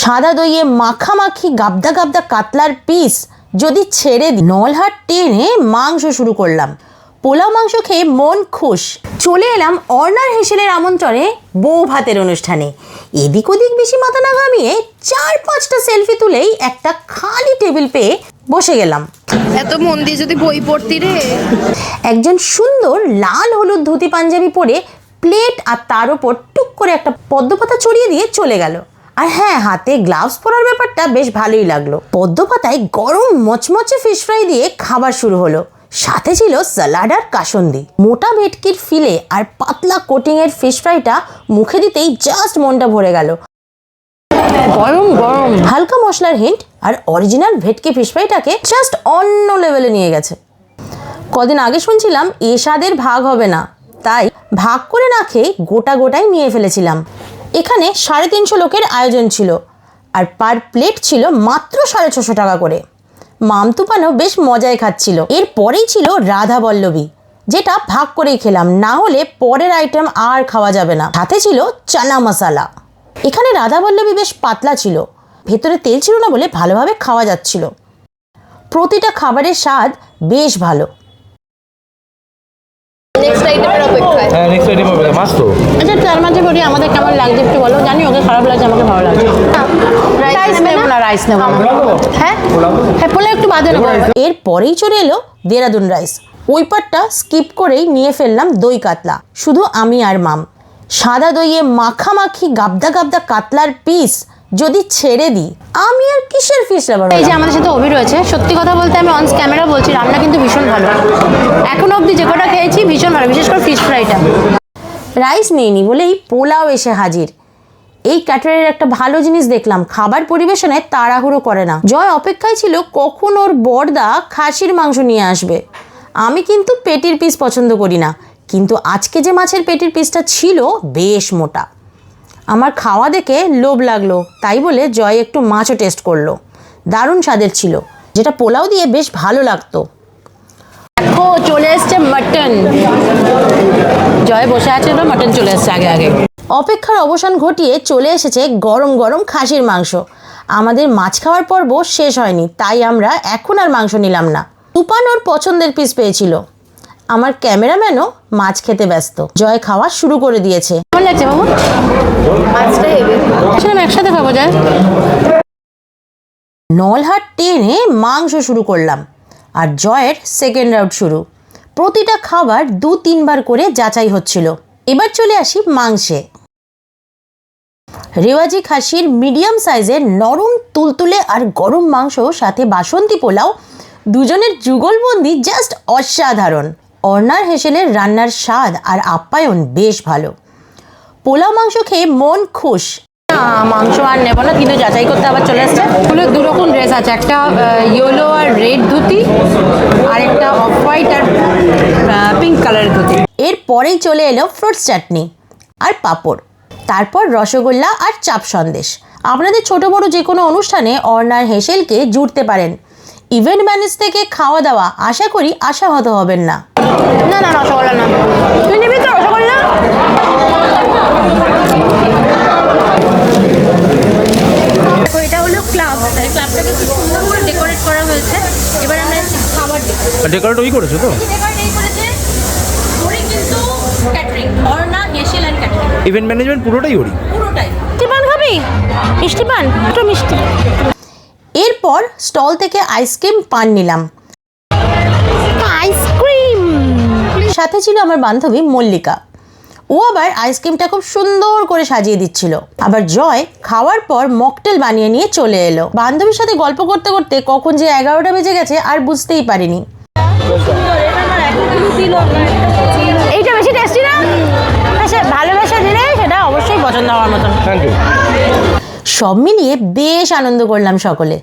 সাদা দইয়ে মাখামাখি গাবদা গাবদা কাতলার পিস যদি ছেড়ে দিই নলহাট টেনে মাংস শুরু করলাম। পোলাও মাংস খেয়ে মন খুশ। চলে এলাম অর্নার হেসেলের আমন্ত্রণে বউ ভাতের অনুষ্ঠানে। এদিক ওদিক বেশি মাথা না ঘামিয়ে চার পাঁচটা সেলফি তুলেই একটা খালি টেবিল পেয়ে বসে গেলাম। এত মন দিয়ে যদি বই পড়তি রে। একজন সুন্দর লাল হলুদ ধুতি পাঞ্জাবি পরে প্লেট আর তার ওপর টুক করে একটা পদ্মপাতা চড়িয়ে দিয়ে চলে গেল। আর হ্যাঁ হাতে গ্লাভস পরার ব্যাপারটা বেশ ভালোই লাগল। পদ্মপাতায় গরম মচমচে ফিশ ফ্রাই দিয়ে খাবার শুরু হলো। সাথে ছিল স্যালাড আর কাসন্দি। মোটা ভেটকির ফিলে আর পাতলা কোটিংয়ের ফিশ ফ্রাইটা মুখে দিতেই জাস্ট মনটা ভরে গেল। গরম গরম। হালকা মশলার হিন্ট আর অরিজিনাল ভেটকি ফিশ ফ্রাইটাকে জাস্ট অন্য লেভেলে নিয়ে গেছে। কদিন আগে শুনছিলাম এ স্বাদের ভাগ হবে না। তাই ভাগ করে না খেয়ে গোটা গোটাই নিয়ে ফেলেছিলাম। এখানে সাড়ে তিনশো লোকের আয়োজন ছিল। আর পার প্লেট ছিল মাত্র সাড়ে ছশো টাকা করে। মামতুপানও বেশ মজায় খাচ্ছিল। এর পরেই ছিল রাধা বল্লভী, যেটা ভাগ করেই খেলাম। না হলে পরের আইটেম আর খাওয়া যাবে না। সাথে ছিল চানা মশালা। এখানে রাধা বল্লভী বেশ পাতলা ছিল। ভেতরে তেল ছিল না বলে ভালোভাবে খাওয়া যাচ্ছিল। প্রতিটা খাবারের স্বাদ বেশ ভালো। নেক্সট আইটেমের অপেক্ষায়। হ্যাঁ নেক্সট আইটেম হবে মাছ তো আচ্ছা তার মাঝে বলি আমাদের কেমন লাগছে একটু বলো। জানি ওকে খারাপ লাগছে আমাকে ভালো লাগছে। রাইস নেব না রাইস নেব হ্যাঁ? হ্যাঁ পোলা একটু বাদে নেব। এর পরেই চলে এলো দেরাদুন রাইস ওই পাটটা স্কিপ করেই নিয়ে ফেললাম দই কাতলা। শুধু আমি আর মাম। সাদা দইয়ে মাখামাখি গাবদা গাবদা কাতলার পিস যদি ছেড়ে দিই আমি আর কিসের ফিস লাভার এই যে আমাদের সাথে অভি রয়েছে সত্যি কথা বলতে আমি অন ক্যামেরা বলছি রান্না কিন্তু ভীষণ ভালো। এখন অবধি যে কটা খেয়েছি ভীষণ ভালো বিশেষ করে ফিশ ফ্রাইটা রাইস নিইনি বলেই পোলাও এসে হাজির। এই ক্যাটারের একটা ভালো জিনিস দেখলাম খাবার পরিবেশনে তাড়াহুড়ো করে না। জয় অপেক্ষায় ছিল কখন ওর বড়দা খাসির মাংস নিয়ে আসবে। আমি কিন্তু পেটির পিস পছন্দ করি না কিন্তু আজকে যে মাছের পেটির পিসটা ছিল বেশ মোটা। আমার খাওয়া দেখে লোভ লাগল, তাই বলে জয় একটু মাছও টেস্ট করল। দারুণ স্বাদের ছিল, যেটা পোলাও দিয়ে বেশ ভালো লাগতো। দেখো, চলে এসছে মাটন জয় বসে আছে তো মাটন চলে এসছে আগে আগে। অপেক্ষার অবসান ঘটিয়ে চলে এসেছে গরম গরম খাসির মাংস। আমাদের মাছ খাওয়ার পর্ব শেষ হয়নি, তাই আমরা এখন আর মাংস নিলাম না। তুপান ওর পছন্দের পিস পেয়েছিল। আমার ক্যামেরাম্যানও মাছ খেতে ব্যস্ত। জয় খাওয়া শুরু করে দিয়েছে। কেমন লাগছে বাবু? মাছটা হেভি সেরকম একসাথে খাব যায় নলহাট টেনে মাংস শুরু করলাম আর জয়ের সেকেন্ড রাউন্ড শুরু। প্রতিটা খাবার দু তিনবার করে যাচাই হচ্ছিল। এবার চলে আসি মাংসে। রেওয়াজি খাসির মিডিয়াম সাইজের নরম তুলতুলে আর গরম মাংস সাথে বাসন্তী পোলাও দুজনের যুগলবন্দি জাস্ট অসাধারণ। অর্নার হেসেলের রান্নার স্বাদ আর আপ্যায়ন বেশ ভালো। পোলাও মাংস খেয়ে মন খুশ। না, মাংস আর নেব না কিন্তু যাচাই করতে আবার চলে আসছে হলো দু রকম ড্রেস আছে একটা ইয়েলো আর রেড ধুতি আর একটা অফ হোয়াইট আর পিঙ্ক কালারের ধুতি। এর পরেই চলে এলো ফ্রুটস চাটনি আর পাঁপড় তারপর রসগোল্লা আর চাপ সন্দেশ। আপনাদের ছোট বড় যে কোনো অনুষ্ঠানে অর্নার হেসেলকে জুড়তে পারেন। ইভেন্ট ম্যানেজ থেকে খাওয়া দাওয়া আশা করি আশাহত হবেন না। না না রসগোল্লা না। তুই নিবি তো রসগোল্লা তো এটা হলো ক্লাব ক্লাবটাকে খুব সুন্দর করে ডেকোরেট করা হয়েছে এবার আমরা একটু খাবার দেখি ডেকোরেট ওই করেছ তো? ইভেন্ট ম্যানেজমেন্ট পুরোটাই ওরই? পুরোটাই। মিষ্টি পান খাবি মিষ্টি পান একটু মিষ্টি। এরপর স্টল থেকে আইসক্রিম পান নিলাম। আইসক্রিম সাথে ছিল আমার বান্ধবী মল্লিকা। ও আবার আইসক্রিমটা খুব সুন্দর করে সাজিয়ে দিচ্ছিল। আবার জয় খাওয়ার পর মকটেল বানিয়ে নিয়ে চলে এলো। বান্ধবীর সাথে গল্প করতে করতে কখন যে এগারোটা বেজে গেছে আর বুঝতেই পারিনি। এইটা বেশি টেস্টি না? আচ্ছা ভালোবাসা দিলে সেটা অবশ্যই পছন্দ হওয়ার মতন। সব মিলিয়ে বেশ আনন্দ করলাম সকলে।